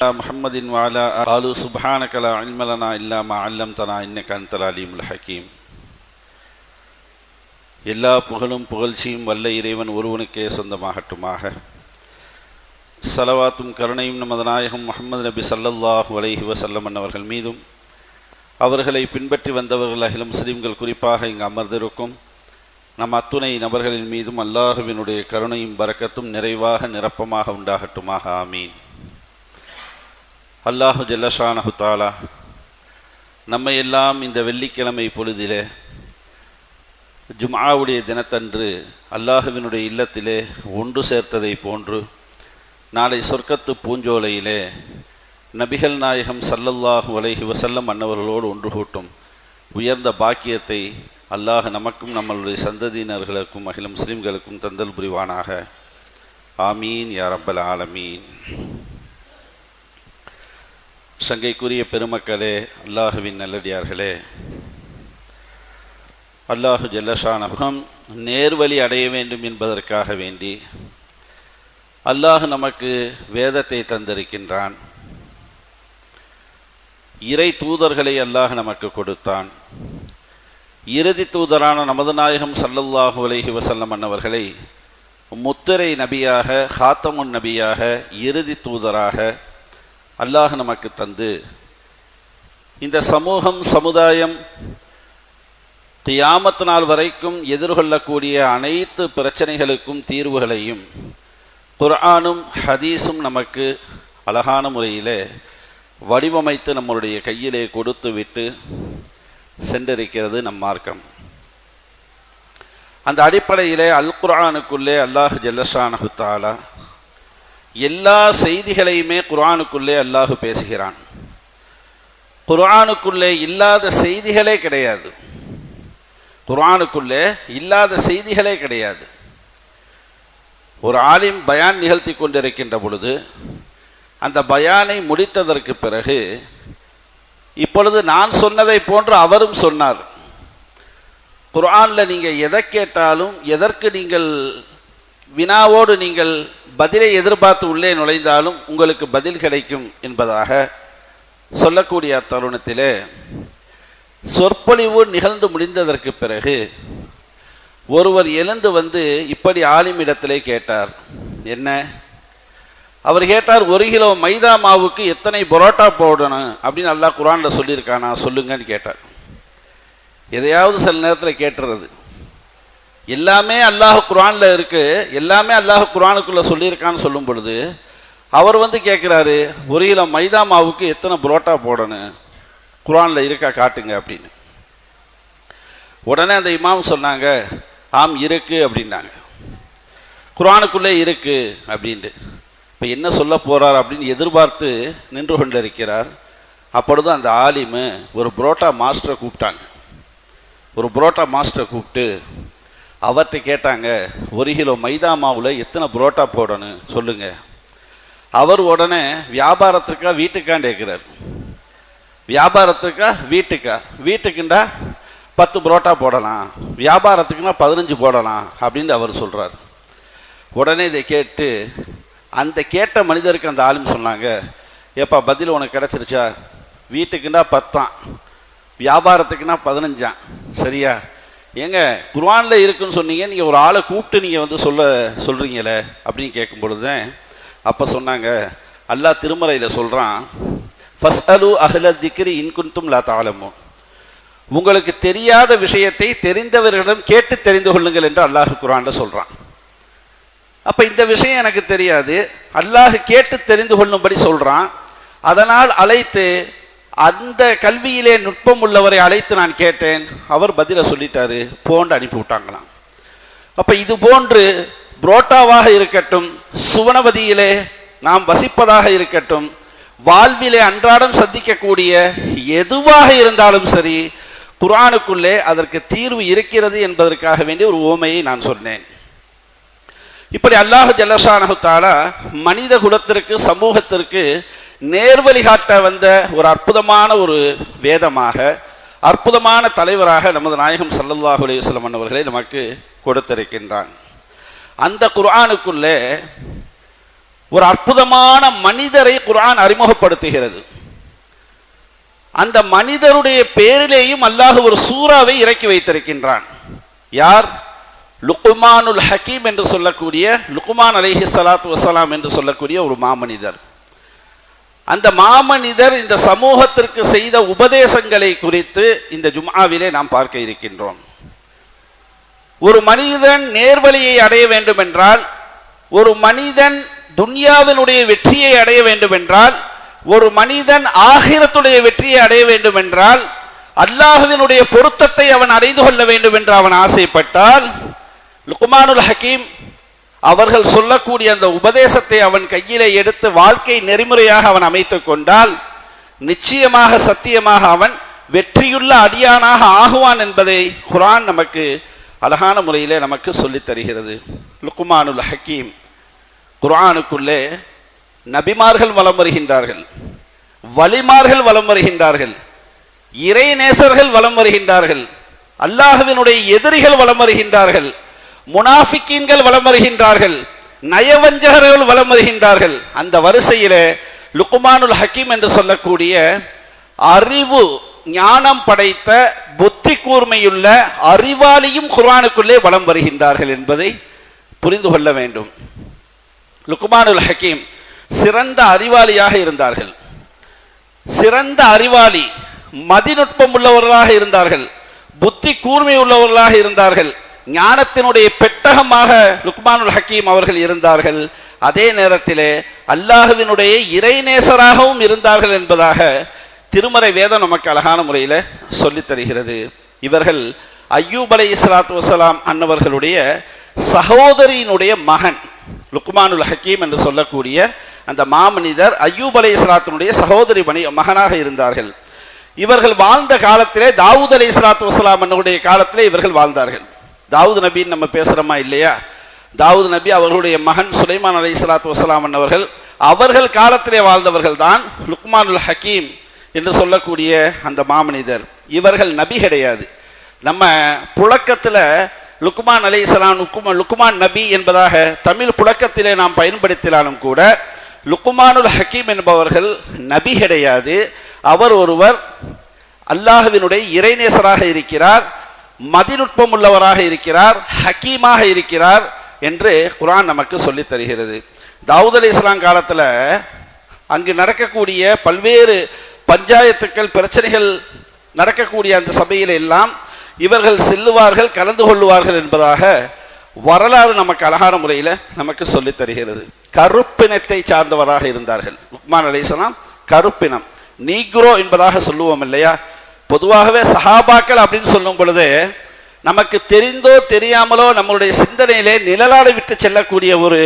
محمد وعلى قالوا سبحانك لا علم لنا إلا ما علمتنا إنك أنت العليم الحكيم எல்லா புகழும் புகழ்ச்சியும் வல்ல இறைவன் ஒருவனுக்கே சொந்தமாகட்டுமாக சலவாத்தும் கருணையும் நமது நாயகம் முகமது நபி சல்லல்லாஹு அலைஹி வசல்லம் அவர்கள் மீதும் அவர்களை பின்பற்றி வந்தவர்கள் அகில முஸ்லிம்கள் குறிப்பாக இங்கு அமர்ந்திருக்கும் நம் அத்துணை நபர்களின் மீதும் அல்லாஹுவினுடைய கருணையும் பரக்கத்தும் நிறைவாக நிரப்பமாக உண்டாகட்டுமாக ஆமீன் அல்லாஹு ஜல்லஷானஹு தாலா நம்மை எல்லாம் இந்த வெள்ளிக்கிழமை பொழுதிலே ஜும்ஆவுடைய தினத்தன்று அல்லாஹுவினுடைய இல்லத்திலே ஒன்று சேர்த்ததை போன்று நாளை சொர்க்கத்து பூஞ்சோலையிலே நபிகள் நாயகம் சல்லல்லாஹு அலைஹி வசல்லம் அன்னவர்களோடு ஒன்று கூட்டும் உயர்ந்த பாக்கியத்தை அல்லாஹ் நமக்கும் நம்மளுடைய சந்ததியினர்களுக்கும் அகில முஸ்லிம்களுக்கும் தந்தல் புரிவானாக. ஆமீன் யா ரப்பல் ஆலமீன். சங்கைக்குரிய பெருமக்களே அல்லாஹுவின் நல்லடியார்களே. அல்லாஹு ஜல்லஷானகம் நேர்வழி அடைய வேண்டும் என்பதற்காக வேண்டி அல்லாஹ் நமக்கு வேதத்தை தந்திருக்கின்றான். இறை தூதர்களை அல்லாஹ் நமக்கு கொடுத்தான். இறுதி தூதரான நமது நாயகம் சல்லல்லாஹு அலஹி வசல்லம் அன்னவர்களை முத்திரை நபியாக ஹாத்தமுன் நபியாக இறுதி தூதராக அல்லாஹ் நமக்கு தந்து. இந்த சமூகம் சமுதாயம் தியாமத்து நாள் வரைக்கும் எதிர்கொள்ளக்கூடிய அனைத்து பிரச்சனைகளுக்கும் தீர்வுகளையும் குர்ஆனும் ஹதீஸும் நமக்கு அழகான முறையிலே வடிவமைத்து நம்மளுடைய கையிலே கொடுத்து விட்டு சென்றிருக்கிறது நம் மார்க்கம். அந்த அடிப்படையிலே அல் குர்ஆனுக்குள்ளே அல்லாஹ் ஜல்லஷானஹு தாலா எல்லா செய்திகளையுமே குர்ஆனுக்குள்ளே அல்லாஹு பேசுகிறான். குர்ஆனுக்குள்ளே இல்லாத செய்திகளே கிடையாது. குர்ஆனுக்குள்ளே இல்லாத செய்திகளே கிடையாது. ஒரு ஆலிம் பயான் நிகழ்த்தி கொண்டிருக்கின்ற பொழுது அந்த பயானை முடித்ததற்கு பிறகு இப்பொழுது நான் சொன்னதை போன்று அவரும் சொன்னார். குர்ஆனில் நீங்கள் எதை கேட்டாலும் எதற்கு நீங்கள் வினாவோடு நீங்கள் பதிலை எதிர்பார்த்து உள்ளே நுழைந்தாலும் உங்களுக்கு பதில் கிடைக்கும் என்பதாக சொல்லக்கூடிய அத்தருணத்திலே சொற்பொழிவு நிகழ்ந்து முடிந்ததற்கு பிறகு ஒருவர் எழுந்து வந்து இப்படி ஆலிமிடத்திலே கேட்டார். என்ன? அவர் கேட்டார் ஒரு கிலோ மைதா மாவுக்கு எத்தனை பரோட்டா போடணும்? அப்படின்னு நல்லா குரானில் சொல்லியிருக்கானா? சொல்லுங்கன்னு கேட்டார். எதையாவது சில நேரத்தில் கேட்டுறது. எல்லாமே அல்லாஹ் குரான்ல இருக்கு. எல்லாமே அல்லாஹ் குரானுக்குள்ள சொல்லியிருக்கான்னு சொல்லும் பொழுது அவர் வந்து கேட்குறாரு ஒரு கிலோ மைதா மாவுக்கு எத்தனை புரோட்டா போடணும்? குரான்ல இருக்கா? காட்டுங்க அப்படின்னு. உடனே அந்த இமாம் சொன்னாங்க ஆம் இருக்கு அப்படின்னாங்க. குரானுக்குள்ளே இருக்கு அப்படின்ட்டு. இப்போ என்ன சொல்ல போகிறார் அப்படின்னு எதிர்பார்த்து நின்று கொண்டிருக்கிறார். அப்பொழுது அந்த ஆலிமு ஒரு புரோட்டா மாஸ்டரை கூப்பிட்டாங்க. ஒரு புரோட்டா மாஸ்டரை கூப்பிட்டு அவர்கிட்ட கேட்டாங்க ஒரு கிலோ மைதா மாவில் எத்தனை புரோட்டா போடணும் சொல்லுங்க. அவர் உடனே வியாபாரத்துக்கா வீட்டுக்கான்னு கேட்குறார் வியாபாரத்துக்கா வீட்டுக்கா? வீட்டுக்குண்டா பத்து புரோட்டா போடலாம். வியாபாரத்துக்குன்னா பதினஞ்சு போடலாம் அப்படின்னு அவர் சொல்கிறார் உடனே இதை கேட்டு அந்த கேட்ட மனிதருக்கு அந்த ஆளும் சொன்னாங்க ஏப்பா பதில் உனக்கு கிடச்சிருச்சா? வீட்டுக்குன்னா பத்தான் வியாபாரத்துக்குன்னா பதினஞ்சான் சரியா? ஏங்க குர்வானில் இருக்குன்னு சொன்னீங்க நீங்கள் ஒரு ஆளை கூப்பிட்டு நீங்கள் வந்து சொல்ல சொல்கிறீங்களே அப்படின்னு கேட்கும் பொழுதுதான் அப்போ சொன்னாங்க அல்லாஹ் சொல்கிறான் சொல்றான் ஃபஸ்அலு அஹ்ல திக்ரி இன்குன்தும் லா தாளமும் உங்களுக்கு தெரியாத விஷயத்தை தெரிந்தவர்களிடம் கேட்டு தெரிந்து கொள்ளுங்கள் என்று அல்லாஹ் குரான்ல சொல்கிறான் அப்போ இந்த விஷயம் எனக்கு தெரியாது. அல்லாஹ் கேட்டு தெரிந்து கொள்ளும்படி சொல்கிறான் அதனால் அழைத்து அந்த கல்வியிலே நுட்பம் உள்ளவரை அழைத்து நான் கேட்டேன். அவர் பதில சொல்லிட்டாரு. போன்று அனுப்பி விட்டாங்களாம். அப்ப இது போன்று புரோட்டாவாக இருக்கட்டும் சுவனபதியிலே நாம் வசிப்பதாக இருக்கட்டும் வாழ்விலே அன்றாடம் சந்திக்கக்கூடிய எதுவாக இருந்தாலும் சரி குரானுக்குள்ளே அதற்கு தீர்வு இருக்கிறது என்பதற்காக வேண்டிய ஒரு ஓமையை நான் சொன்னேன். இப்படி அல்லாஹு ஜல்லஷானஹுத்தாலா மனித குலத்திற்கு சமூகத்திற்கு நேர்வழிகாட்ட வந்த ஒரு அற்புதமான ஒரு வேதமாக அற்புதமான தலைவராக நமது நாயகம் சல்லல்லாஹு அலையுஸ்லம் அவர்களை நமக்கு கொடுத்திருக்கின்றான். அந்த குர்ஆனுக்குள்ளே ஒரு அற்புதமான மனிதரை குர்ஆன் அறிமுகப்படுத்துகிறது. அந்த மனிதருடைய பேரிலேயும் அல்லாஹ் ஒரு சூறாவை இறக்கி வைத்திருக்கின்றான். யார்? லுக்குமானுல் ஹக்கீம் என்று சொல்லக்கூடிய லுக்குமான் அலிஹி சலாத் வசலாம் என்று சொல்லக்கூடிய ஒரு மாமனிதர். அந்த மாமனிதர் இந்த சமூகத்திற்கு செய்த உபதேசங்களை குறித்து இந்த ஜும்ஆவிலே நாம் பார்க்க இருக்கின்றோம். ஒரு மனிதன் நேர்வழியை அடைய வேண்டும் என்றால் ஒரு மனிதன் துன்யாவினுடைய வெற்றியை அடைய வேண்டும் என்றால் ஒரு மனிதன் ஆகிரத்துடைய வெற்றியை அடைய வேண்டும் என்றால் அல்லாஹுவினுடைய பொருத்தத்தை அவன் அடைந்து கொள்ள வேண்டும் என்று அவன் ஆசைப்பட்டால் லுக்மானுல் ஹக்கீம் அவர்கள் சொல்லக்கூடிய அந்த உபதேசத்தை அவன் கையிலே எடுத்து வாழ்க்கை நெறிமுறையாக அவன் அமைத்துக் கொண்டால் நிச்சயமாக சத்தியமாக அவன் வெற்றியுள்ள அடியானாக ஆகுவான் என்பதை குரான் நமக்கு அழகான முறையிலே நமக்கு சொல்லித் தருகிறது. லுக்குமானுல் ஹக்கீம் குர்ஆனுக்குள்ளே நபிமார்கள் வலம் வருகின்றார்கள் வலிமார்கள் வலம் வருகின்றார்கள் இறை நேசர்கள் வலம் வருகின்றார்கள் அல்லாஹுவினுடைய எதிரிகள் வலம் வருகின்றார்கள். முனாஃபிக்கீன்கள் வலம் வருகின்றார்கள். நயவஞ்சகர்கள் வலம் வருகின்றார்கள். அந்த வரிசையிலே லுக்குமானுல் ஹக்கீம் என்று சொல்லக்கூடிய அறிவு ஞானம் படைத்த புத்தி கூர்மையுள்ள அறிவாளியும் குர்வானுக்குள்ளே வலம் வருகின்றார்கள் என்பதை புரிந்து கொள்ள வேண்டும். லுக்குமானுல் ஹக்கீம் சிறந்த அறிவாளியாக இருந்தார்கள். சிறந்த அறிவாளி மதிநுட்பம் உள்ளவர்களாக இருந்தார்கள். புத்தி கூர்மை உள்ளவர்களாக இருந்தார்கள். ஞானத்தினுடைய பெட்டகமாக லுக்மானுல் ஹக்கீம் அவர்கள் இருந்தார்கள். அதே நேரத்திலே அல்லாஹுவினுடைய இறைநேசராகவும் இருந்தார்கள் என்பதாக திருமறை வேதம் நமக்கு அழகான முறையில் சொல்லித் தருகிறது. இவர்கள் ஐயூப் அலை இஸ்லாத்து வசலாம் அன்னவர்களுடைய சகோதரியினுடைய மகன் லுக்மானுல் ஹக்கீம் என்று சொல்லக்கூடிய அந்த மாமனிதர் ஐயூப் அலை இஸ்லாத்தினுடைய சகோதரி மணி மகனாக இருந்தார்கள். இவர்கள் வாழ்ந்த காலத்திலே தாவூத் அலை இஸ்லாத்து வசலாம் என்னுடைய காலத்திலே இவர்கள் வாழ்ந்தார்கள். தாவூத் நபின்னு நம்ம பேசுறோமா இல்லையா? தாவூத் நபி அவர்களுடைய மகன் சுலைமான் அலை சலாத்து வசலாம் அவர்கள் அவர்கள் காலத்திலே வாழ்ந்தவர்கள் தான் லுக்மானுல் ஹக்கீம் என்று சொல்லக்கூடிய அந்த மாமனிதர். இவர்கள் நபி கிடையாது. நம்ம புழக்கத்தில் லுக்குமான் அலை இஸ்லாம் லுக்குமா லுக்குமான் நபி என்பதாக தமிழ் புழக்கத்திலே நாம் பயன்படுத்தினாலும் கூட லுக்குமானுல் ஹக்கீம் என்பவர்கள் நபி கிடையாது. அவர் ஒருவர் அல்லாஹுவினுடைய இறைநேசராக இருக்கிறார். மதிநுட்பம் உள்ளவராக இருக்கிறார் ஹக்கீமாக இருக்கிறார் என்று குரான் நமக்கு சொல்லித் தருகிறது. தாவூத் அலி இஸ்லாம் காலத்தில் அங்கு நடக்கக்கூடிய பல்வேறு பஞ்சாயத்துக்கள் பிரச்சனைகள் நடக்கக்கூடிய அந்த சபையில் எல்லாம் இவர்கள் செல்லுவார்கள் கலந்து கொள்ளுவார்கள் என்பதாக வரலாறு நமக்கு அழகான முறையில் நமக்கு சொல்லித் தருகிறது. கருப்பினத்தை சார்ந்தவராக இருந்தார்கள். உக்மான் அலிஸ்லாம் கருப்பினம். நீக்ரோ என்பதாக சொல்லுவோம் இல்லையா? பொதுவாகவே சஹாபாக்கள் அப்படின்னு சொல்லும் பொழுது நமக்கு தெரிந்தோ தெரியாமலோ நம்மளுடைய சிந்தனையிலே நிழலாட விட்டு செல்லக்கூடிய ஒரு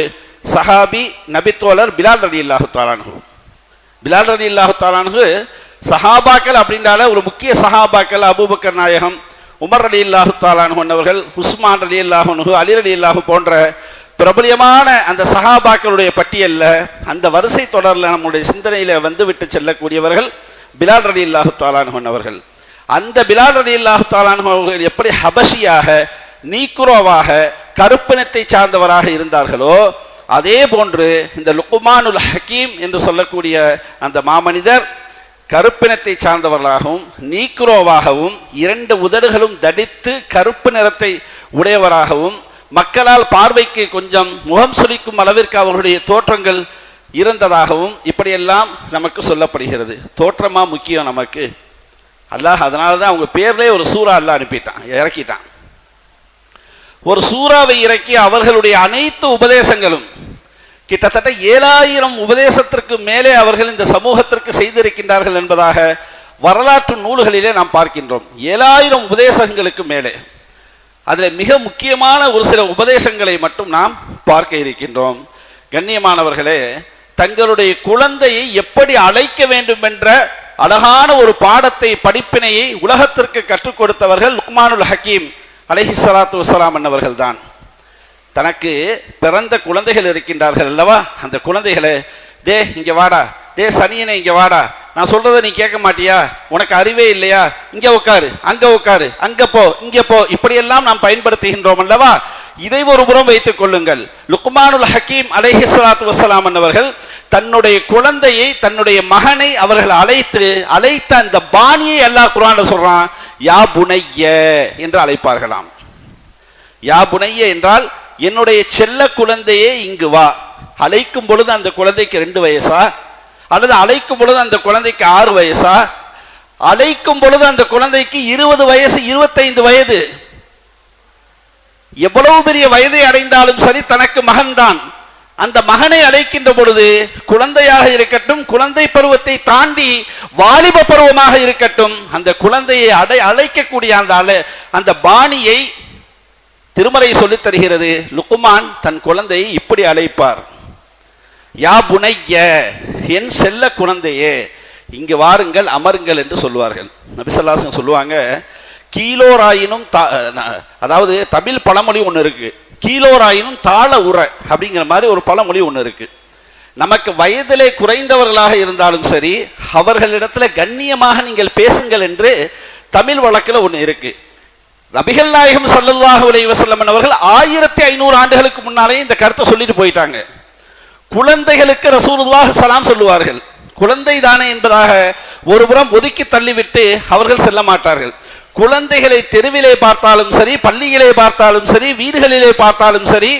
சஹாபி நபித்தோழர் பிலால் ரலி இல்லாஹு தாலானு பிலால் ரலி இல்லாஹு தாலானு சஹாபாக்கள் அப்படின்றால ஒரு முக்கிய சஹாபாக்கள் அபூபக்கர் நாயகம் உமர் அலி இல்லாஹு தாலானவர்கள் உஸ்மான் அலி அல்லாஹனு அலி அலி இல்லாஹு போன்ற பிரபலியமான அந்த சஹாபாக்களுடைய பட்டியலில் அந்த வரிசை தொடரில் நம்முடைய சிந்தனையில் வந்து விட்டு செல்லக்கூடியவர்கள் பிலால் ரலி இல்லாஹு தாலானு அவர்கள் அந்த பிலால் ரலி அவர்கள் எப்படி ஹபஷியாக நீக்குரோவாக கருப்பினத்தை சார்ந்தவராக இருந்தார்களோ அதே போன்று இந்த லுக்குமானுல் ஹக்கீம் என்று சொல்லக்கூடிய அந்த மாமனிதர் கருப்பினத்தை சார்ந்தவர்களாகவும் நீக்ரோவாகவும் இரண்டு உதடுகளும் தடித்து கருப்பு நிறத்தை உடையவராகவும் மக்களால் பார்வைக்கு கொஞ்சம் முகம் சுளிக்கும் அளவிற்கு அவர்களுடைய தோற்றங்கள் இருந்ததாகவும் இப்படியெல்லாம் நமக்கு சொல்லப்படுகிறது. தோற்றமா முக்கியம் நமக்கு. அல்லாஹ் அதனால தான் அவங்க பேர்லேயே ஒரு சூறா அல்லாஹ் அனுப்பிட்டான் இறக்கிட்டான். ஒரு சூறாவை இறக்கி அவர்களுடைய அனைத்து உபதேசங்களும் கிட்டத்தட்ட ஏழாயிரம் உபதேசத்திற்கு மேலே அவர்கள் இந்த சமூகத்திற்கு செய்திருக்கின்றார்கள் என்பதாக வரலாற்று நூல்களிலே நாம் பார்க்கின்றோம். ஏழாயிரம் உபதேசங்களுக்கு மேலே. அதில் மிக முக்கியமான ஒரு சில உபதேசங்களை மட்டும் நாம் பார்க்க இருக்கின்றோம். கண்ணியமானவர்களே தங்களுடைய குழந்தையை எப்படி அழைக்க வேண்டும் என்ற அழகான ஒரு பாடத்தை படிப்பினையை உலகத்திற்கு கற்றுக் கொடுத்தவர்கள் லுக்மானுல் ஹக்கீம் அலஹி சலாத்து வசலாம் என்னவர்கள் தான். தனக்கு பிறந்த குழந்தைகள் இருக்கின்றார்கள் அல்லவா? அந்த குழந்தைகளை டே இங்கே வாடா. டே சனியனை இங்கே வாடா. நான் சொல்றதை நீ கேட்க மாட்டியா? உனக்கு அறிவே இல்லையா? இங்க உட்காரு அங்க உட்காரு அங்க போ இங்க போ. இப்படியெல்லாம் நாம் பயன்படுத்துகின்றோம் அல்லவா? இதை ஒரு புறம் வைத்துக் கொள்ளுங்கள். லுக்மானுல் ஹக்கீம் அலைஹி ஸலாத்து வஸலாம் அவர்கள் தன்னுடைய குழந்தையை தன்னுடைய மகனை அவர்கள் அழைத்து அழைத்த அந்த பாணியை அல்லாஹ் குரான் சொல்றான் யா புனைய என்று அழைப்பார்களாம். யா புனைய என்றால் என்னுடைய செல்ல குழந்தையே இங்கு வா. அழைக்கும் பொழுது அந்த குழந்தைக்கு ரெண்டு வயசா? அல்லது அழைக்கும் பொழுது அந்த குழந்தைக்கு ஆறு வயசா? அழைக்கும் பொழுது அந்த குழந்தைக்கு இருபது வயசு இருபத்தைந்து வயது. எவ்வளவு பெரிய வயதை அடைந்தாலும் சரி தனக்கு மகன்தான். அந்த மகனை அழைக்கின்ற பொழுது குழந்தையாக இருக்கட்டும் குழந்தை பருவத்தை தாண்டி வாலிப பருவமாக இருக்கட்டும் அந்த குழந்தையை அடை அழைக்கக்கூடிய அந்த அந்த பாணியை திருமறை சொல்லித் தருகிறது. லுக்குமான் தன் குழந்தையை இப்படி அழைப்பார். யா புனைய என் செல்ல குழந்தையே இங்கு வாருங்கள் அமருங்கள் என்று சொல்லுவார்கள் நபிசல்லாசன் சொல்லுவாங்க கீழோராயினும் தா- அதாவது தமிழ் பழமொழி ஒன்று இருக்கு. கீழோராயினும் தாழ உரை அப்படிங்கிற மாதிரி ஒரு பழமொழி ஒன்று இருக்கு. நமக்கு வயதிலே குறைந்தவர்களாக இருந்தாலும் சரி அவர்களிடத்துல கண்ணியமாக நீங்கள் பேசுங்கள் என்று தமிழ் வழக்கில் ஒன்று இருக்கு. நபிகள் நாயகம் ஸல்லல்லாஹு அலைஹி வஸல்லம் அவர்கள் ஆயிரத்தி ஐநூறு ஆண்டுகளுக்கு முன்னாலே இந்த கருத்தை சொல்லிட்டு போயிட்டாங்க. குழந்தைகளுக்கு ரசூலுல்லாஹ் சலாம் சொல்லுவார்கள். குழந்தை தானே என்பதாக ஒருபுறம் ஒதுக்கி தள்ளிவிட்டு அவர்கள் செல்ல மாட்டார்கள். குழந்தைகளை தெருவிலே பார்த்தாலும் சரி பள்ளியிலே பார்த்தாலும் சரி வீடுகளிலே பார்த்தாலும் சரி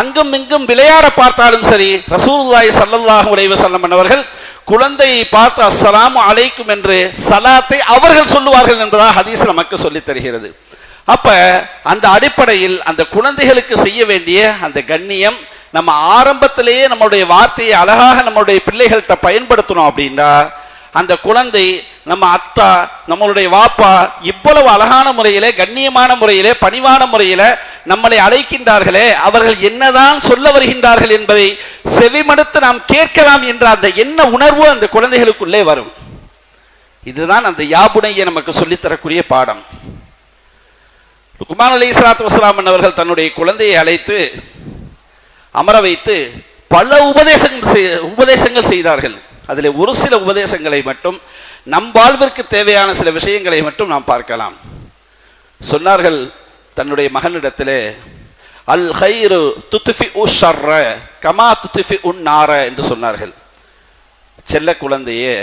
அங்கும் இங்கும் விளையாட பார்த்தாலும் சரி ரசூல்லாய் சல்லல்லாஹு அலைஹி செல்லம் அவர்கள் குழந்தையை பார்த்து அஸ்லாம் அழைக்கும் என்று சலாத்தை அவர்கள் சொல்லுவார்கள் என்பதாக ஹதீஸ் நமக்கு சொல்லித் தருகிறது. அப்ப அந்த அடிப்படையில் அந்த குழந்தைகளுக்கு செய்ய வேண்டிய அந்த கண்ணியம் நம்ம ஆரம்பத்திலேயே நம்மளுடைய வார்த்தையை அழகாக நம்மளுடைய பிள்ளைகள்கிட்ட பயன்படுத்தணும் அப்படின்னா அந்த குழந்தை நம்ம அத்தா நம்மளுடைய வாப்பா இவ்வளவு அழகான முறையிலே கண்ணியமான முறையிலே பணிவான முறையில நம்மளை அழைக்கின்றார்களே அவர்கள் என்னதான் சொல்ல வருகின்றார்கள் என்பதை செவிமடுத்து நாம் கேட்கலாம் என்ற அந்த என்ன உணர்வு அந்த குழந்தைகளுக்குள்ளே வரும். இதுதான் அந்த யாபுனையை நமக்கு சொல்லித்தரக்கூடிய பாடம். ருக்குமான் அலி இஸ்லாத்து வஸ்லாம் அவர்கள் தன்னுடைய குழந்தையை அழைத்து அமர வைத்து பல உபதேசங்கள் உபதேசங்கள் செய்தார்கள். அதில் ஒரு சில உபதேசங்களை மட்டும் நம் வாழ்விற்கு தேவையான சில விஷயங்களை மட்டும் நாம் பார்க்கலாம். சொன்னார்கள் தன்னுடைய மகனிடத்திலே அல் ஹைரு துத்துஃபி உஷர்ர கமா துத்துஃபி உன் நார என்று சொன்னார்கள். செல்ல குழந்தையே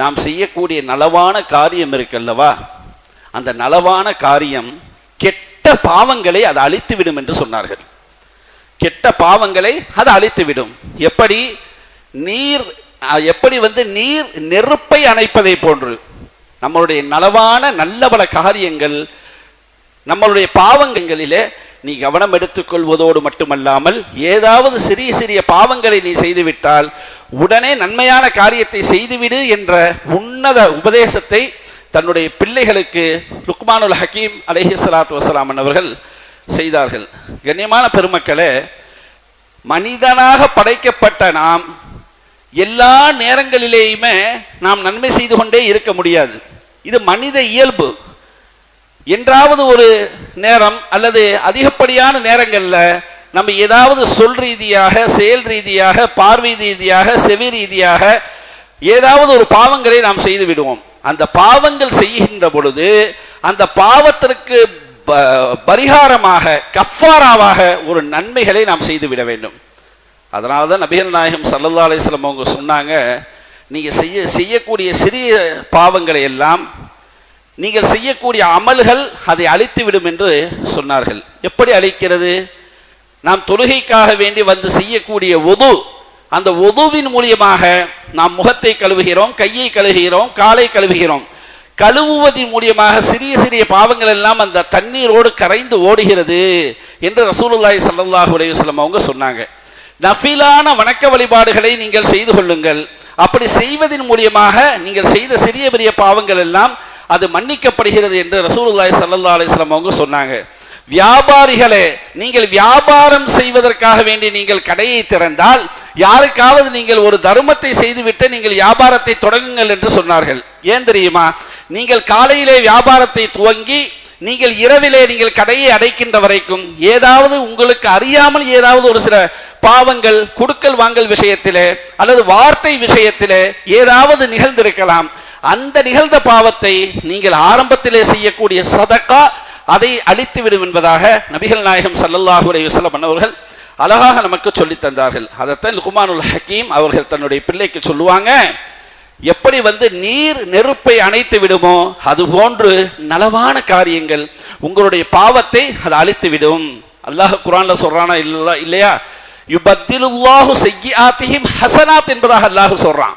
நாம் செய்யக்கூடிய நலவான காரியம் இருக்கல்லவா? அந்த நலவான காரியம் கெட்ட பாவங்களை அது அழித்து விடும் என்று சொன்னார்கள். கெட்ட பாவங்களை அது அழித்து விடும் எப்படி? நீர் எப்படி வந்து நீர் நெருப்பை அணைப்பதை போன்று நம்மளுடைய நலவான நல்ல பல காரியங்கள் நம்மளுடைய பாவங்களிலே நீ கவனம் எடுத்துக்கொள்வதோடு மட்டுமல்லாமல் ஏதாவது சிறிய சிறிய பாவங்களை நீ செய்துவிட்டால் உடனே நன்மையான காரியத்தை செய்துவிடு என்ற உன்னத உபதேசத்தை தன்னுடைய பிள்ளைகளுக்கு லுக்மானுல் ஹக்கீம் அலைஹி ஸலாத்து அவர்கள் செய்தார்கள். கண்ணியமான பெருமக்களே மனிதனாக படைக்கப்பட்ட நாம் எல்லா நேரங்களிலேயுமே நாம் நன்மை செய்து கொண்டே இருக்க முடியாது. இது மனித இயல்பு. என்றாவது ஒரு நேரம் அல்லது அதிகப்படியான நேரங்களில் நம்ம ஏதாவது சொல் ரீதியாக செயல் ரீதியாக பார்வை ரீதியாக செவி ரீதியாக ஏதாவது ஒரு பாவங்களை நாம் செய்து விடுவோம். அந்த பாவங்கள் செய்கின்ற பொழுது அந்த பாவத்திற்கு ப- பரிகாரமாக கஃபாராவாக ஒரு நன்மைகளை நாம் செய்து விட வேண்டும். அதனால தான் நபிகள் நாயகம் சல்லல்லா அலிஸ்லம் அவங்க சொன்னாங்க நீங்கள் செய்ய செய்யக்கூடிய சிறிய பாவங்களை எல்லாம் நீங்கள் செய்யக்கூடிய அமல்கள் அதை அழித்து விடும் என்று சொன்னார்கள். எப்படி அழிக்கிறது? நாம் தொழுகைக்காக வேண்டி வந்து செய்யக்கூடிய ஒது அந்த ஒதுவின் மூலியமாக நாம் முகத்தை கழுவுகிறோம் கையை கழுவுகிறோம் காலை கழுவுகிறோம். கழுவுவதின் மூலியமாக சிறிய சிறிய பாவங்கள் எல்லாம் அந்த தண்ணீரோடு கரைந்து ஓடுகிறது என்று ரசூலுல்லாய் ஸல்லல்லாஹு அலைஹி அவங்க சொன்னாங்க. நஃபிலான வணக்க வழிபாடுகளை நீங்கள் செய்து கொள்ளுங்கள். அப்படி செய்வதன் மூலியமாக நீங்கள் செய்த சிறிய பெரிய பாவங்கள் எல்லாம் அது மன்னிக்கப்படுகிறது என்று ரசூலுல்லாய் சல்லா அலிஸ்லாம் அவங்க சொன்னாங்க. வியாபாரிகளே நீங்கள் வியாபாரம் செய்வதற்காக வேண்டி நீங்கள் கடையை திறந்தால் யாருக்காவது நீங்கள் ஒரு தர்மத்தை செய்துவிட்டு நீங்கள் வியாபாரத்தை தொடங்குங்கள் என்று சொன்னார்கள். ஏன் தெரியுமா? நீங்கள் காலையிலே வியாபாரத்தை துவங்கி நீங்கள் இரவிலே நீங்கள் கடையை அடைக்கின்ற வரைக்கும் ஏதாவது உங்களுக்கு அறியாமல் ஏதாவது ஒரு சில பாவங்கள் குடுக்கல் வாங்கல் விஷயத்திலே அல்லது வார்த்தை விஷயத்திலே ஏதாவது நிகழ்ந்திருக்கலாம். அந்த நிகழ்ந்த பாவத்தை நீங்கள் ஆரம்பத்திலே செய்யக்கூடிய சதக்கா அதை அழித்து விடும் என்பதாக நபிகள் நாயகம் ஸல்லல்லாஹு அலைஹி அவர்கள் அழகாக நமக்கு சொல்லித் தந்தார்கள். அதைத்தான் லுக்மானுல் ஹக்கீம் அவர்கள் தன்னுடைய பிள்ளைக்கு சொல்லுவாங்க எப்படி வந்து நீர் நெருப்பை அணைத்து விடுமோ அது போன்று நலவான காரியங்கள் உங்களுடைய பாவத்தை அது அழித்து விடும் அல்லாஹ் குரான்ல சொல்றானா இல்ல இல்லையா? யுபத்திலுல்லாஹு செய்யாத்திஹிம் ஹசனாத் என்பதாக அல்லாஹ் சொல்றான்.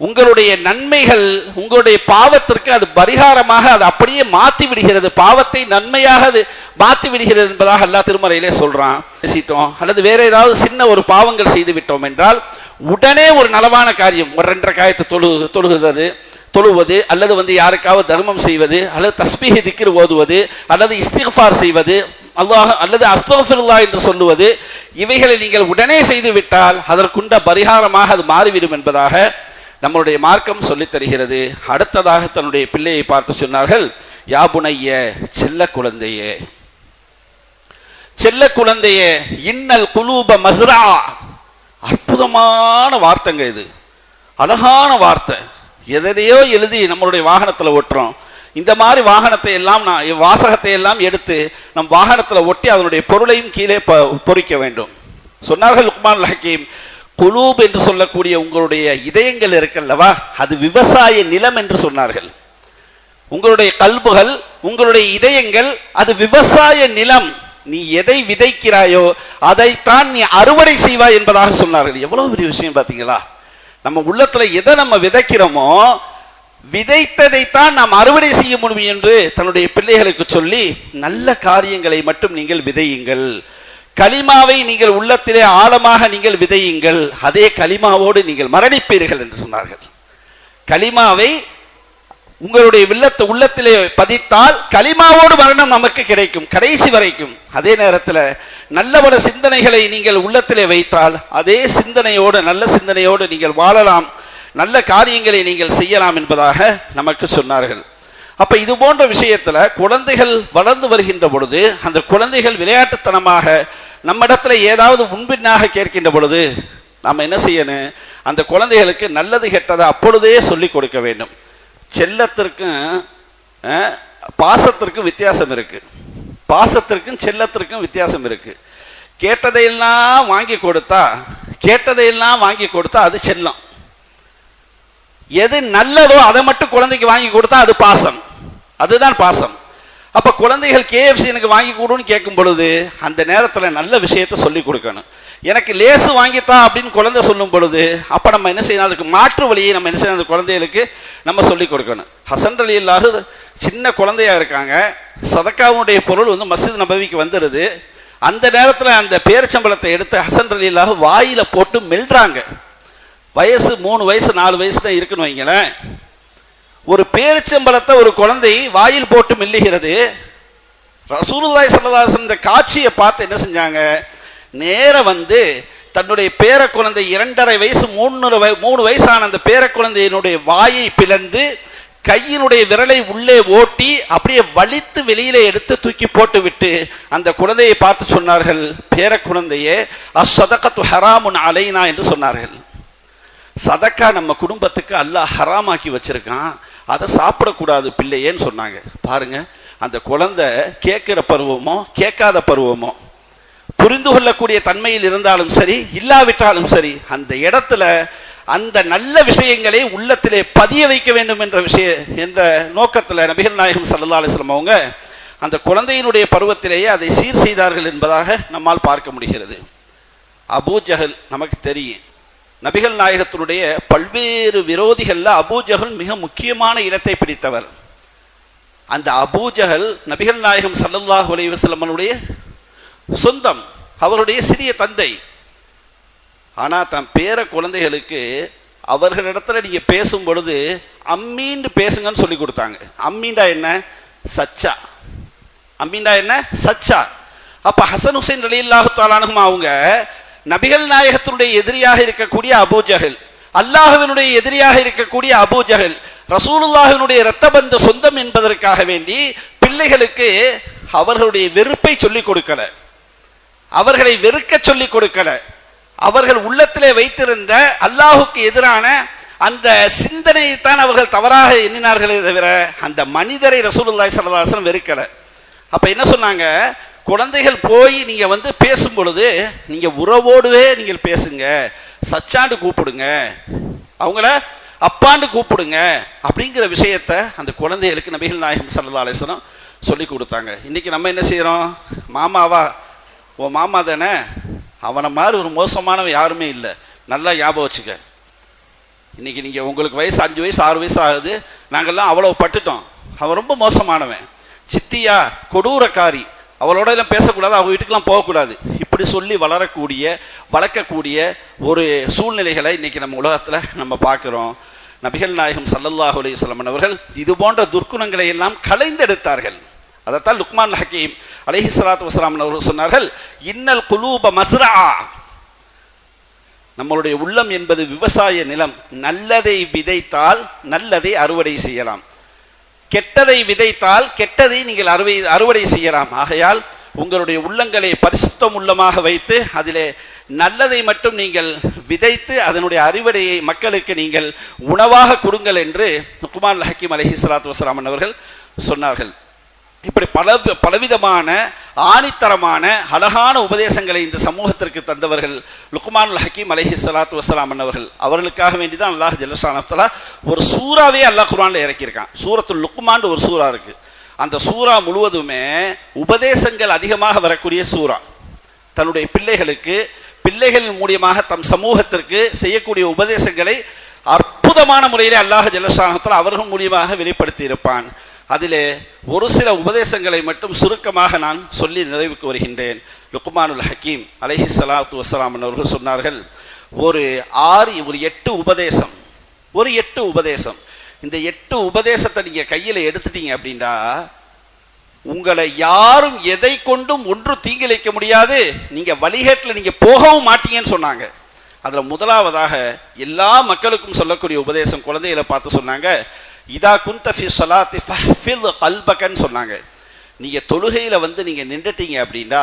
உங்களுடைய நன்மைகள் உங்களுடைய பாவத்திற்கு அது பரிகாரமாக அது அப்படியே மாத்தி விடுகிறது. பாவத்தை நன்மையாக அது மாத்தி விடுகிறது என்பதாக அல்லாஹ் திருமறையிலே சொல்றான். பேசிட்டோம். அல்லது வேற ஏதாவது சின்ன ஒரு பாவங்கள் செய்து விட்டோம் என்றால் உடனே ஒரு நலவான காரியம் ஒரு ரெண்டரை காயத்தை தொழு தொழுகிறது தொழுவது அல்லது வந்து யாருக்காவது தர்மம் செய்வது அல்லது தஸ்மீக திக்கிற ஓதுவது அல்லது இஸ்திஃபார் செய்வது அல்லாஹ் அல்லது அஸ்தோஃபிருல்லா என்று சொல்லுவது இவைகளை நீங்கள் உடனே செய்துவிட்டால் அதற்குண்ட பரிகாரமாக அது மாறிவிடும் என்பதாக நம்மளுடைய மார்க்கம் சொல்லித் தருகிறது. அடுத்ததாக தன்னுடைய பிள்ளையை பார்த்து சொன்னார்கள் யாபுனைய செல்ல குழந்தையே செல்ல குழந்தையே இன்னல் குலூப மஸ்ரா. அற்புதமான வார்த்தைங்க இது. அழகான வார்த்தை. எதையோ எழுதி நம்மளுடைய வாகனத்துல ஓட்டுறோம். இந்த மாதிரி வாகனத்தை எல்லாம் நான் வாசகத்தை எல்லாம் எடுத்து நம் வாகனத்தில் ஒட்டி அதனுடைய பொருளையும் கீழே பொறிக்க வேண்டும். சொன்னார்கள் லுக்மான் ஹக்கீம் குலூப் என்று சொல்லக்கூடிய உங்களுடைய இதயங்கள் இருக்கல்லவா? அது விவசாய நிலம் என்று சொன்னார்கள். உங்களுடைய கல்புகள் உங்களுடைய இதயங்கள் அது விவசாய நிலம். நீ எதை விதைக்கிறாயோ அதைத்தான் நீ அறுவடை செய்வாய் என்பதாக சொன்னார்கள். எவ்வளவு பெரிய விஷயம் பார்த்தீங்களா நம்ம உள்ளத்துல எதை நம்ம விதைக்கிறோமோ விதைத்ததைத்தான் நாம் அறுவடை செய்ய முடியும் என்று தன்னுடைய பிள்ளைகளுக்கு சொல்லி நல்ல காரியங்களை மட்டும் நீங்கள் விதையுங்கள். கலிமாவை நீங்கள் உள்ளத்திலே ஆழமாக நீங்கள் விதையுங்கள். அதே கலிமாவோடு நீங்கள் மரணிப்பீர்கள் என்று சொன்னார்கள். கலிமாவை உங்களுடைய வில்லத்தை உள்ளத்திலே பதித்தால் கலிமாவோடு மரணம் நமக்கு கிடைக்கும் கடைசி வரைக்கும். அதே நேரத்தில் நல்ல பல சிந்தனைகளை நீங்கள் உள்ளத்திலே வைத்தால் அதே சிந்தனையோடு நல்ல சிந்தனையோடு நீங்கள் வாழலாம். நல்ல காரியங்களை நீங்கள் செய்யலாம் என்பதாக நமக்கு சொன்னார்கள். அப்ப இது போன்ற விஷயத்துல குழந்தைகள் வளர்ந்து வருகின்ற பொழுது அந்த குழந்தைகள் விளையாட்டுத்தனமாக நம்மிடத்துல ஏதாவது முன்பின்னாக கேட்கின்ற பொழுது நாம் என்ன செய்யணும்? அந்த குழந்தைகளுக்கு நல்லது கெட்டதை அப்பொழுதே சொல்லிக் கொடுக்க வேண்டும். செல்லத்திற்கும் பாசத்திற்கும் வித்தியாசம் இருக்கு. பாசத்திற்கும் செல்லத்திற்கும் வித்தியாசம் இருக்கு. கேட்டதையெல்லாம் வாங்கி கொடுத்தா கேட்டதையெல்லாம் வாங்கி கொடுத்தா அது செல்லம். எது நல்லதோ அதை மட்டும் குழந்தைக்கு வாங்கி கொடுத்தா அது பாசம். அதுதான் பாசம். அப்ப குழந்தைகள் கேஎஃப்சி எனக்கு வாங்கி கொடுன்னு கேட்கும் பொழுது அந்த நேரத்தில் நல்ல விஷயத்தை சொல்லி கொடுக்கணும். எனக்கு லேசு வாங்கித்தா அப்படின்னு குழந்தை சொல்லும் பொழுது அப்ப நம்ம என்ன செய்யணும்? அதுக்கு மாற்று வழியை நம்ம என்ன செய்யணும்? அந்த குழந்தைகளுக்கு நம்ம சொல்லி கொடுக்கணும். ஹசன் அலி அல்லாஹு சின்ன குழந்தையா இருக்காங்க. சதக்காவுடைய பொருள் வந்து மசித் நபவிக்கு வந்துடுது அந்த நேரத்தில் அந்த பேரிச்சம்பளத்தை எடுத்து ஹசன் அலி அல்லாஹு வாயில போட்டு மெல்றாங்க. வயசு மூணு வயசு நாலு வயசு தான் இருக்குன்னு வைங்களேன். ஒரு பேரிச்சம்பளத்தை ஒரு குழந்தை வாயில் போட்டு மில்லுகிறது. ரசூலுல்லாய் ஸல்லல்லாஹு இந்த காட்சியை பார்த்து என்ன செஞ்சாங்க? நேர வந்து தன்னுடைய பேர குழந்தை இரண்டரை வயசு மூணு மூணு வயசான அந்த பேர குழந்தையினுடைய வாயை பிளந்து கையினுடைய விரலை உள்ளே ஓட்டி அப்படியே வலித்து வெளியில எடுத்து தூக்கி போட்டு விட்டு அந்த குழந்தையை பார்த்து சொன்னார்கள் பேர குழந்தையே அசதகத்து ஹராமுன் அலைனா என்று சொன்னார்கள். சதக்கா நம்ம குடும்பத்துக்கு அல்லாஹ் ஹராமாக்கி வச்சிருக்கான். அதை சாப்பிடக்கூடாது பிள்ளையேன்னு சொன்னாங்க. பாருங்க அந்த குழந்தை கேட்கிற பருவமோ கேட்காத பருவமோ புரிந்து கொள்ளக்கூடிய தன்மையில் இருந்தாலும் சரி இல்லாவிட்டாலும் சரி அந்த இடத்துல அந்த நல்ல விஷயங்களை உள்ளத்திலே பதிய வைக்க வேண்டும் என்ற விஷய என்ற நோக்கத்தில் நபிகள் நாயகம் சல்லா அலிஸ்லம் அவங்க அந்த குழந்தையினுடைய பருவத்திலேயே அதை சீர் செய்தார்கள் என்பதாக நம்மால் பார்க்க முடிகிறது. அபூ ஜஹல் நமக்கு தெரியும். நபிகள் நாயகத்தினுடைய பல்வேறு விரோதிகளில் அபூஜகல் மிக முக்கியமான இடத்தை பிடித்தவர். அந்த அபூஜகல் நபிகள் நாயகம் சல்லல்லாஹ் அலைஹி சொந்தம் அவருடைய சிறிய தந்தை. ஆனால் தன் பேர குழந்தைகளுக்கு அவர்களிடத்துல நீங்க பேசும் பொழுது அம்மீண்டு பேசுங்கன்னு சொல்லி கொடுத்தாங்க. அம்மீண்டா என்ன? சச்சா. அம்மீண்டா என்ன? சச்சா. அப்ப ஹசன் ஹுசைன் ரலியல்லாஹு தாலானுமா அவங்க நபிகள் நாயகத்தினுடைய எதிரியாக இருக்கக்கூடிய அபூஜஹல் அல்லாஹுவினுடைய எதிரியாக இருக்கக்கூடிய அபூஜஹல் ரசூலுல்லாஹினுடைய இரத்த பந்த சொந்தம் என்பதற்காக வேண்டி பிள்ளைகளுக்கு அவர்களுடைய வெறுப்பை சொல்லிக் கொடுக்கல. அவர்களை வெறுக்க சொல்லிக் கொடுக்கல. அவர்கள் உள்ளத்திலே வைத்திருந்த அல்லாஹுக்கு எதிரான அந்த சிந்தனையைத்தான் அவர்கள் தவறாக எண்ணினார்களே தவிர அந்த மனிதரை ரசூலுல்லாய் ஸல்லல்லாஹு வெறுக்கல. அப்ப என்ன சொன்னாங்க? குழந்தைகள் போய் நீங்க வந்து பேசும் பொழுது நீங்க உறவோடுவே நீங்கள் பேசுங்க. சச்சாண்டு கூப்பிடுங்க. அவங்கள அப்பாண்டு கூப்பிடுங்க அப்படிங்கிற விஷயத்த அந்த குழந்தைகளுக்கு நபிகள் நாயகம் சல்லா அலிஸ்லாம் சொல்லி கொடுத்தாங்க. இன்னைக்கு நம்ம என்ன செய்யறோம் மாமாவா? ஓ மாமா தானே? அவனை மாதிரி ஒரு மோசமானவன் யாருமே இல்லை. நல்லா ஞாபகம் வச்சுக்க. இன்னைக்கு நீங்க உங்களுக்கு வயசு அஞ்சு வயசு ஆறு வயசு ஆகுது. நாங்கள்லாம் அவ்வளவு பட்டுட்டோம். அவன் ரொம்ப மோசமானவன். சித்தியா கொடூரக்காரி. அவளோட எல்லாம் பேசக்கூடாது அவங்க வீட்டுக்கெல்லாம் போகக்கூடாது. இப்படி சொல்லி வளரக்கூடிய வளர்க்கக்கூடிய ஒரு சூழ்நிலைகளை இன்னைக்கு நம்ம உலகத்தில் நம்ம பார்க்குறோம். நபிகள் நாயகம் சல்லல்லாஹு அலைஹி அவர்கள் இது போன்ற துர்க்குணங்களை எல்லாம் களைந்தெடுத்தார்கள். அதைத்தான் லுக்மான் ஹக்கீம் அலஹி சலாத்து வஸலாம் அவர்கள் சொன்னார்கள் இன்னல் குலூப மஸ்ரா நம்மளுடைய உள்ளம் என்பது விவசாய நிலம். நல்லதை விதைத்தால் நல்லதை அறுவடை செய்யலாம். கெட்டதை விதைத்தால் கெட்டதை நீங்கள் அறுவை அறுவடை செய்யலாம். ஆகையால் உங்களுடைய உள்ளங்களை பரிசுத்தம் உள்ளமாக வைத்து அதிலே நல்லதை மட்டும் நீங்கள் விதைத்து அதனுடைய அறுவடையை மக்களுக்கு நீங்கள் உணவாக கொடுங்கள் என்று குமார் ஹக்கீம் அலஹி சலாத்து வசலாமன் அவர்கள் சொன்னார்கள். இப்படி பல பலவிதமான ஆணித்தரமான அழகான உபதேசங்களை இந்த சமூகத்திற்கு தந்தவர்கள் லுக்மான் ஹக்கீம் அலஹி சலாத்து வசலாம் அன்னவர்கள். அவர்களுக்காக வேண்டி தான் அல்லாஹ் ஜல்லஷானத்தலா ஒரு சூறாவே அல்லாஹ் குரான்ல இறக்கியிருக்கான். சூரத்து லுக்மான் ஒரு சூறா இருக்கு. அந்த சூறா முழுவதுமே உபதேசங்கள் அதிகமாக வரக்கூடிய சூறா. தன்னுடைய பிள்ளைகளுக்கு பிள்ளைகளின் மூலியமாக தம் சமூகத்திற்கு செய்யக்கூடிய உபதேசங்களை அற்புதமான முறையிலே அல்லாஹ் ஜல்லஷானத்தலா அவர்கள் மூலியமாக வெளிப்படுத்தி இருப்பான் அதிலே ஒரு சில உபதேசங்களை மட்டும் சுருக்கமாக நான் சொல்லி நிறைவுக்கு வருகின்றேன். லுக்மானுல் ஹக்கீம் அலஹி சலாத்து வசலாம் அவர்கள் சொன்னார்கள் ஒரு ஆறு ஒரு எட்டு உபதேசம் ஒரு எட்டு உபதேசம். இந்த எட்டு உபதேசத்தை நீங்கள் கையில் எடுத்துட்டீங்க அப்படின்னா உங்களை யாரும் எதை கொண்டும் ஒன்று தீங்கிழைக்க முடியாது. நீங்கள் வழிகேட்டில் நீங்கள் போகவும் மாட்டீங்கன்னு சொன்னாங்க. அதில் முதலாவதாக எல்லா மக்களுக்கும் சொல்லக்கூடிய உபதேசம் குழந்தைகளை பார்த்து சொன்னாங்க. இதா குந்த ஃபி ஸலாத்தி ஃபஹ்ஃபில் கல்பகன்னு சொன்னாங்க. நீங்கள் தொழுகையில் வந்து நீங்கள் நின்றுட்டீங்க அப்படின்னா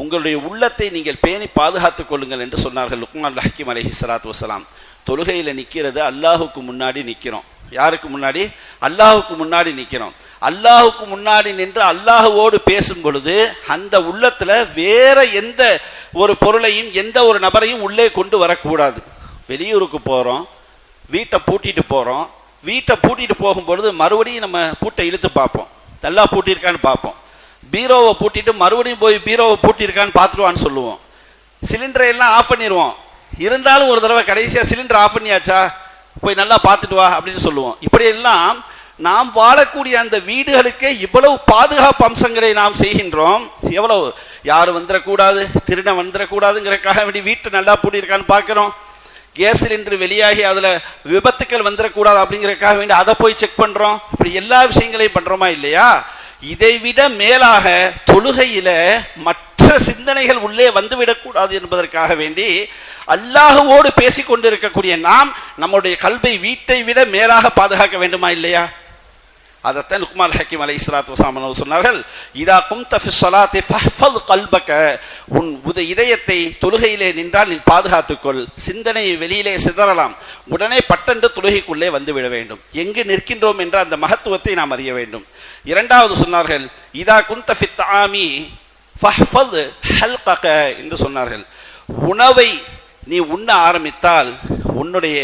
உங்களுடைய உள்ளத்தை நீங்கள் பேணி பாதுகாத்துக் கொள்ளுங்கள் என்று சொன்னார்கள் லுக்மான் ஹக்கீம் அலஹி சலாத்து வசலாம் தொழுகையில் நிற்கிறது அல்லாஹுக்கு முன்னாடி நிற்கிறோம் யாருக்கு முன்னாடி? அல்லாஹுக்கு முன்னாடி நிற்கிறோம் அல்லாஹுக்கு முன்னாடி நின்று அல்லாஹுவோடு பேசும் பொழுது அந்த உள்ளத்தில் வேற எந்த ஒரு பொருளையும் எந்த ஒரு நபரையும் உள்ளே கொண்டு வரக்கூடாது. வெளியூருக்கு போகிறோம் வீட்டை பூட்டிட்டு போகிறோம் வீட்டை பூட்டிட்டு போகும்பொழுது மறுபடியும் நம்ம பூட்டை இழுத்து பார்ப்போம். நல்லா பூட்டியிருக்கான்னு பார்ப்போம். பீரோவை பூட்டிட்டு மறுபடியும் போய் பீரோவை பூட்டியிருக்கான்னு பார்த்துருவான்னு சொல்லுவோம். சிலிண்டரை எல்லாம் ஆஃப் பண்ணிடுவோம் இருந்தாலும் ஒரு தடவை கடைசியாக சிலிண்டர் ஆஃப் பண்ணியாச்சா? போய் நல்லா பார்த்துட்டு வா அப்படின்னு சொல்லுவோம். இப்படி எல்லாம் நாம் வாழக்கூடிய அந்த வீடுகளுக்கே இவ்வளவு பாதுகாப்பு அம்சங்களை நாம் செய்கின்றோம். எவ்வளவு? யாரும் வந்துடக்கூடாது திருடன் வந்துடக்கூடாதுங்கிறதுக்காக வேண்டி வீட்டை நல்லா பூட்டியிருக்கான்னு பார்க்குறோம். கேஸ் சிலிண்டர் வெளியாகி அதில் விபத்துக்கள் வந்துடக்கூடாது அப்படிங்கிறக்காக வேண்டி அதை போய் செக் பண்ணுறோம் இப்படி எல்லா விஷயங்களையும் பண்ணுறோமா இல்லையா? இதை விட மேலாக தொழுகையில மற்ற சிந்தனைகள் உள்ளே வந்துவிடக்கூடாது என்பதற்காக வேண்டி அல்லாஹுவோடு பேசிக் கொண்டிருக்கக்கூடிய நாம் நம்முடைய கல்வை வீட்டை விட மேலாக பாதுகாக்க வேண்டுமா இல்லையா? அதைத்தான் லுக்மான் ஹக்கீம் அலை இஸ்லாத்து வசாமன் சொன்னார்கள் இதா கும்த ஃபி ஃபஹ்ஃபல் கல்பக. உன் உத இதயத்தை தொழுகையிலே நின்றால் நீ பாதுகாத்துக்கொள் சிந்தனையை வெளியிலே சிதறலாம் உடனே பட்டென்று தொழுகைக்குள்ளே வந்து விட வேண்டும். எங்கு நிற்கின்றோம் என்ற அந்த மகத்துவத்தை நாம் அறிய வேண்டும். இரண்டாவது சொன்னார்கள் இதா குந்த ஃபித் தாமி ஃபஹ்ஃபல் ஹல்கக என்று சொன்னார்கள். உணவை நீ உண்ண ஆரம்பித்தால் உன்னுடைய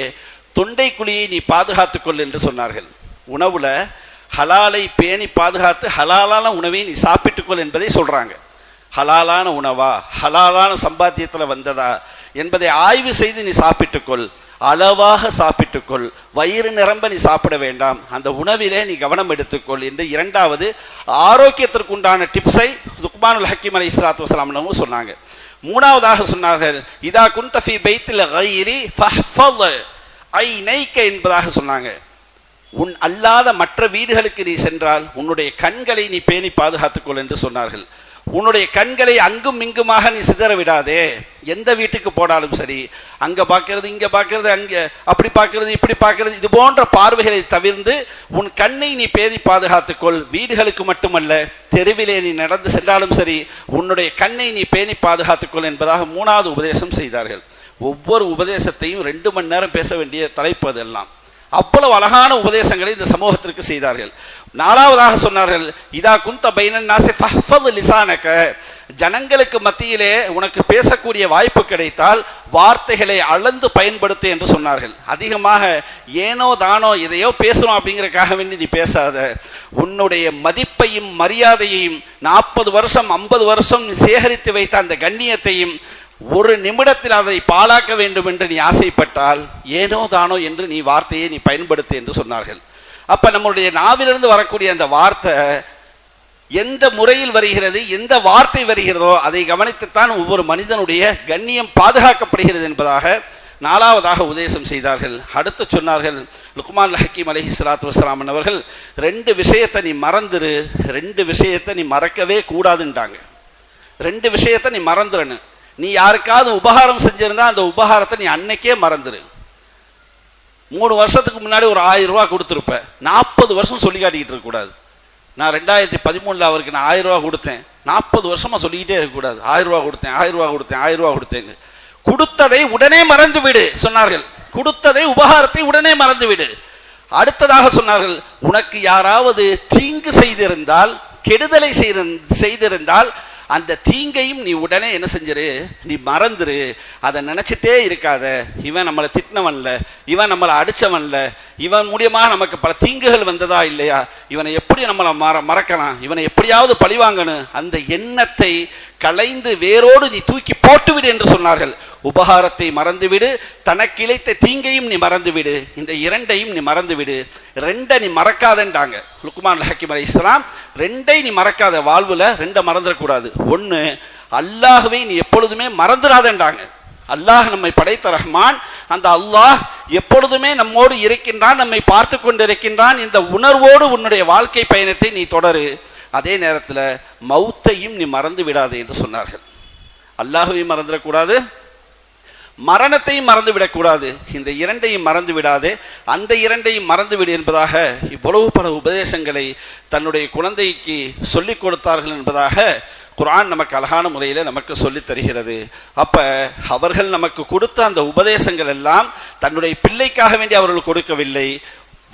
தொண்டை குழியை நீ பாதுகாத்துக்கொள் என்று சொன்னார்கள். உணவுல ஹலாலை பேணி பாதுகாத்து ஹலாலான உணவை நீ சாப்பிட்டுக்கொள் என்பதை சொல்கிறாங்க ஹலாலான உணவா? ஹலாலான சம்பாத்தியத்தில் வந்ததா? என்பதை ஆய்வு செய்து நீ சாப்பிட்டுக்கொள். அளவாக சாப்பிட்டுக்கொள். வயிறு நிரம்ப நீ சாப்பிட வேண்டாம். அந்த உணவிலே நீ கவனம் எடுத்துக்கொள் என்று இரண்டாவது ஆரோக்கியத்திற்கு உண்டான டிப்ஸை துக்மானுல் ஹக்கீம் அலி இஸ்லாத்து வசலாம் சொன்னாங்க. மூணாவதாக சொன்னார்கள் இதா குந்தஃபி பைத்தில் ஐ நைக்க என்பதாக சொன்னாங்க. உன் அல்லாத மற்ற வீடுகளுக்கு நீ சென்றால் உன்னுடைய கண்களை நீ பேணி பாதுகாத்துக்கொள் என்று சொன்னார்கள். உன்னுடைய கண்களை அங்கும் இங்குமாக நீ சிதற விடாதே. எந்த வீட்டுக்கு போனாலும் சரி அங்கே பார்க்கறது இங்கே பார்க்கறது அங்கே அப்படி பார்க்கறது இப்படி பார்க்கறது இது போன்ற பார்வைகளை தவிர்ந்து உன் கண்ணை நீ பேதி பாதுகாத்துக்கொள். வீடுகளுக்கு மட்டுமல்ல தெருவிலே நீ நடந்து சென்றாலும் சரி உன்னுடைய கண்ணை நீ பேணி பாதுகாத்துக்கொள் என்பதாக மூணாவது உபதேசம் செய்தார்கள். ஒவ்வொரு உபதேசத்தையும் ரெண்டு மணி நேரம் பேச வேண்டிய தலைப்பு அதெல்லாம் அவ்வளவு அழகான உபதேசங்களை இந்த சமூகத்திற்கு செய்தார்கள். நாலாவதாக சொன்னார்கள் இதா குந்த பைனன் ஃபஹ்ஃபது லிசானக. ஜனங்களுக்கு மத்தியிலே உனக்கு பேசக்கூடிய வாய்ப்பு கிடைத்தால் வார்த்தைகளை அளந்து பயன்படுத்து என்று சொன்னார்கள். அதிகமாக ஏனோ தானோ எதையோ பேசணும் அப்படிங்கிறக்காக வேண்டி நீ பேசாத. உன்னுடைய மதிப்பையும் மரியாதையையும் நாற்பது வருஷம் ஐம்பது வருஷம் நீ சேகரித்து வைத்த அந்த கண்ணியத்தையும் ஒரு நிமிடத்தில் அதை பாழாக்க வேண்டும் என்று நீ ஆசைப்பட்டால் ஏனோ தானோ என்று நீ வார்த்தையை நீ பயன்படுத்து என்று சொன்னார்கள். அப்ப நம்முடைய நாவிலிருந்து வரக்கூடிய அந்த வார்த்தை எந்த முறையில் வருகிறது எந்த வார்த்தை வருகிறதோ அதை கவனித்துத்தான் ஒவ்வொரு மனிதனுடைய கண்ணியம் பாதுகாக்கப்படுகிறது என்பதாக நாலாவதாக உபதேசம் செய்தார்கள். அடுத்து சொன்னார்கள் லுக்மான் ஹக்கீம் அலஹி சலாத்து வஸ்லாமன் அவர்கள் ரெண்டு விஷயத்தை நீ மறந்துரு ரெண்டு விஷயத்தை நீ மறக்கவே கூடாதுன்ட்டாங்க ரெண்டு விஷயத்தை நீ மறந்துடணும் நீ யாருக்காவது உபகாரம் செஞ்சிருந்தா அந்த உபகாரத்தை நீ அன்னைக்கே மறந்துடு மூணு வருஷத்துக்கு முன்னாடி ஒரு ஆயிரம் ரூபா கொடுத்துருப்ப. நாற்பது வருஷம் சொல்லி காட்டிக்கிட்டு இருக்கக்கூடாது நான் ரெண்டாயிரத்தி பதிமூணில் அவருக்கு நான் ஆயிரம் ரூபா கொடுத்தேன். நாற்பது வருஷமா சொல்லிக்கிட்டே இருக்கக்கூடாது ஆயிரம் ரூபாய் கொடுத்தேன் ஆயிரம் ரூபாய் கொடுத்தேன் ஆயிரம் ரூபா கொடுத்தேங்க கொடுத்ததை உடனே மறந்து விடு சொன்னார்கள். கொடுத்ததை உபகாரத்தை உடனே மறந்து விடு. அடுத்ததாக சொன்னார்கள் உனக்கு யாராவது தீங்கு செய்திருந்தால் கெடுதலை செய்திருந்- செய்திருந்தால் அந்த தீங்கையும் நீ உடனே என்ன செஞ்சிரு? நீ மறந்துரு. அதை நினைச்சிட்டே இருக்காத. இவன் நம்மளை திட்டினவன்ல இவன் நம்மளை அடிச்சவன்ல இவன் மூலியமாக நமக்கு பல தீங்குகள் வந்ததா இல்லையா? இவனை எப்படி நம்மளை மற மறக்கலாம்? இவனை எப்படியாவது பழிவாங்கணும்? அந்த எண்ணத்தை களைந்து வேரோடு நீ தூக்கி போட்டுவிடு என்று சொன்னார்கள். உபகாரத்தை மறந்துவிடு தனக்கு இழைத்த தீங்கையும் நீ மறந்துவிடு இந்த இரண்டையும் நீ மறந்துவிடு. ரெண்டை நீ மறக்காதன்றாங்க லுக்குமான் ஹக்கீம் அலி இஸ்லாம் ரெண்டை நீ மறக்காத வாழ்வில் ரெண்டை மறந்துடக்கூடாது. ஒன்று அல்லாகவே நீ எப்பொழுதுமே மறந்துடாதன்றாங்க அல்லாஹ் நம்மை படைத்த ரஹ்மான் அந்த அல்லாஹ் எப்பொழுதுமே நம்மோடு இருக்கின்றான் நம்மை பார்த்து கொண்டிருக்கின்றான். இந்த உணர்வோடு உன்னுடைய வாழ்க்கை பயணத்தை நீ தொடரு. அதே நேரத்தில் மௌத்தையும் நீ மறந்து விடாதே என்று சொன்னார்கள். அல்லாஹ்வையும் மறந்துடக்கூடாது மரணத்தையும் மறந்து விடக்கூடாது. இந்த இரண்டையும் மறந்து விடாதே. அந்த இரண்டையும் மறந்து விடு என்பதாக இவ்வளவு பல உபதேசங்களை தன்னுடைய குழந்தைக்கு சொல்லிக் கொடுத்தார்கள் என்பதாக குரான் நமக்கு அழகான முறையில் நமக்கு சொல்லித் தருகிறது. அப்போ அவர்கள் நமக்கு கொடுத்த அந்த உபதேசங்கள் எல்லாம் தன்னுடைய பிள்ளைக்காக வேண்டி அவர்கள் கொடுக்கவில்லை.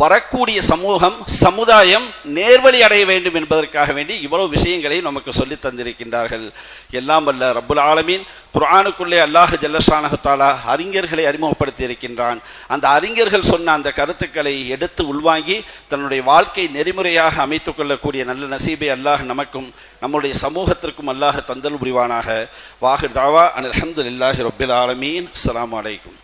வரக்கூடிய சமூகம் சமுதாயம் நேர்வழி அடைய வேண்டும் என்பதற்காக வேண்டி இவ்வளவு விஷயங்களை நமக்கு சொல்லித் தந்திருக்கின்றார்கள். எல்லாம் வல்ல ரப்புல் ஆலமீன். குரானுக்குள்ளே அல்லாஹ் ஜல்லஷானகத்தாலா அறிஞர்களை அறிமுகப்படுத்தி இருக்கின்றான். அந்த அறிஞர்கள் சொன்ன அந்த கருத்துக்களை எடுத்து உள்வாங்கி தன்னுடைய வாழ்க்கை நெறிமுறையாக அமைத்துக் கொள்ளக்கூடிய நல்ல நசீபை அல்லாஹ் நமக்கும் நம்முடைய சமூகத்திற்கும் அல்லாஹ் தந்தல் புரிவானாக. வாஹிர் தாவா அனில் இல்லாஹி ரபுல் ஆலமீன். அஸ்ஸலாமு அலைக்கும்.